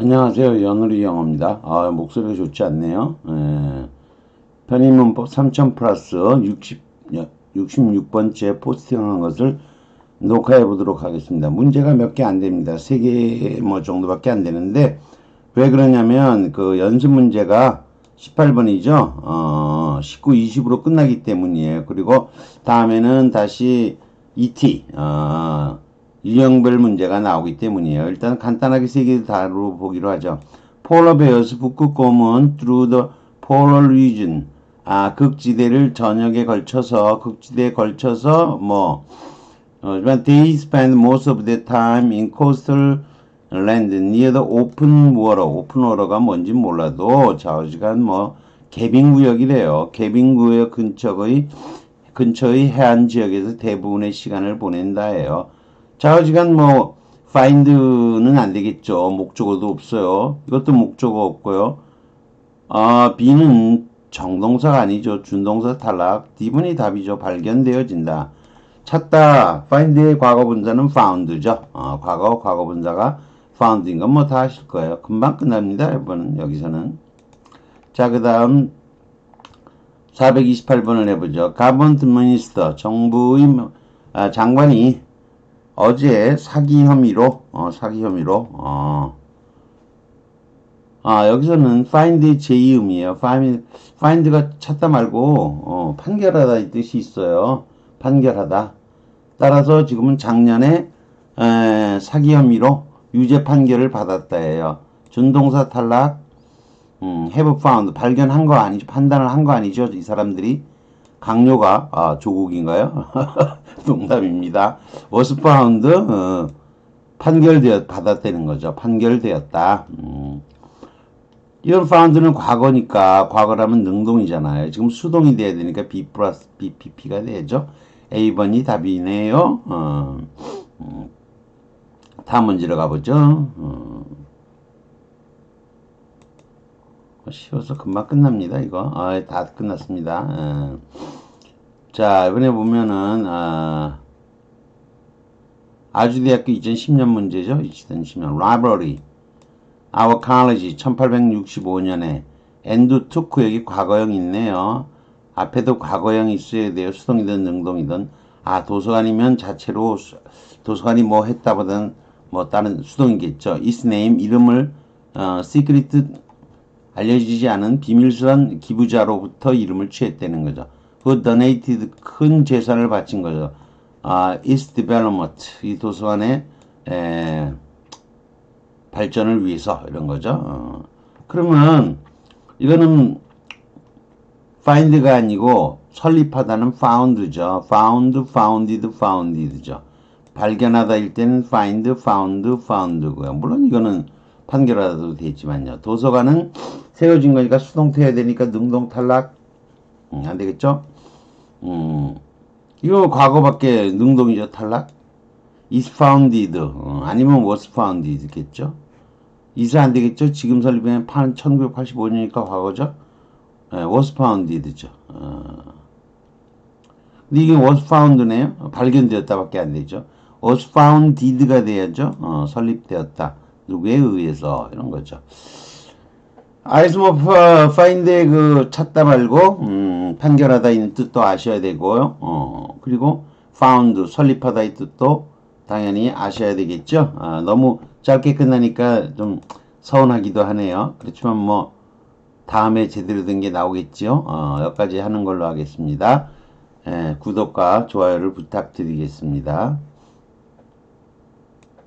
안녕하세요. 연우리 영어입니다. 아, 목소리가 좋지 않네요. 예. 편의문법 3000 플러스 60, 66번째 포스팅한 것을 녹화해 보도록 하겠습니다. 문제가 몇 개 안 됩니다. 세개뭐 정도밖에 안 되는데 왜 그러냐면 그 연습 문제가 18번이죠. 어, 19, 20으로 끝나기 때문이에요. 그리고 다음에는 다시 ET, 어, 유형별 문제가 나오기 때문이에요. 일단 간단하게 세 개 다루보기로 하죠. Polar bears 북극곰은 through the polar region 아 극지대를 전역에 걸쳐서 극지대에 걸쳐서 뭐 어, they spend most of their time in coastal land near the open water. open water가 뭔지 몰라도 좌우지간 뭐 개빙 구역이래요. 개빙 구역 근처의 근처의 해안 지역에서 대부분의 시간을 보낸다예요. 좌우지간 뭐 find는 안 되겠죠. 목적어도 없어요. 이것도 목적어 없고요. 아, B는 정동사가 아니죠. 준동사 탈락. D분이 답이죠. 발견되어진다. 찾다. find의 과거 분사는 found죠. 어, 과거 과거 분사가 found인 건 뭐 다 아실 거예요. 금방 끝납니다. 여러분 여기서는. 자, 그 다음 428번을 해보죠. 가버넌트 미니스터 정부의 뭐- 아, 장관이 어제 사기 혐의로 어, 사기 혐의로 어, 아 여기서는 find의 제2음이에요. find, find가 찾다 말고 어, 판결하다 이 뜻이 있어요. 판결하다. 따라서 지금은 작년에 에, 사기 혐의로 유죄 판결을 받았다예요. 준동사 탈락. 음, have found 발견한 거 아니죠? 판단을 한 거 아니죠? 이 사람들이 강요가 아 조국인가요? 농담입니다. found 어, 판결되었 받았다는 거죠. 판결되었다. 음. 이런 found는 과거니까 과거라면 능동이잖아요. 지금 수동이 돼야 되니까 B 플러스 BPP가 되죠. A번이 답이네요. 어, 음. 다음 문제로 가보죠. 어. 쉬워서 금방 끝납니다. 이거 아, 다 끝났습니다. 어. 자 이번에 보면은 아, 아주대학교 2010년 문제죠. 2010년 라이브러리 Our College 1865년에 엔드 투크 여기 과거형 있네요. 앞에도 과거형이 있어야 돼요. 수동이든 능동이든. 아 도서관이면 자체로 수- 도서관이 뭐 했다보다는 뭐 다른 수동이겠죠. Name 이름을 어, secret 알려지지 않은 비밀스런 기부자로부터 이름을 취했다는 거죠. 그 donated 큰 재산을 바친 거죠. 아, its development 이 도서관의 에, 발전을 위해서 이런 거죠. 어. 그러면 이거는 find가 아니고 설립하다는 found죠. found, founded, founded죠. 발견하다일 때는 find, found, found고요. 물론 이거는 판결하다도 되지만요. 도서관은 세워진 거니까 수동 태야 되니까 능동 탈락 음, 안 되겠죠? 음, 이거 과거밖에 능동이죠 탈락. is founded 어, 아니면 was founded겠죠? is 안 되겠죠? 지금 설립은 1985년이니까 과거죠? 예, was founded죠. 어. 근데 이게 was found네요. 발견되었다밖에 안 되죠. was founded가 돼야죠. 어, 설립되었다. 누구에 의해서 이런 거죠. 아이스모프 파인드의 그 찾다 말고 음, 판결하다 있는 뜻도 아셔야 되고요. 어, 그리고 found 설립하다의 뜻도 당연히 아셔야 되겠죠. 아, 너무 짧게 끝나니까 좀 서운하기도 하네요. 그렇지만 뭐 다음에 제대로 된 게 나오겠죠. 어, 여기까지 하는 걸로 하겠습니다. 예, 구독과 좋아요를 부탁드리겠습니다.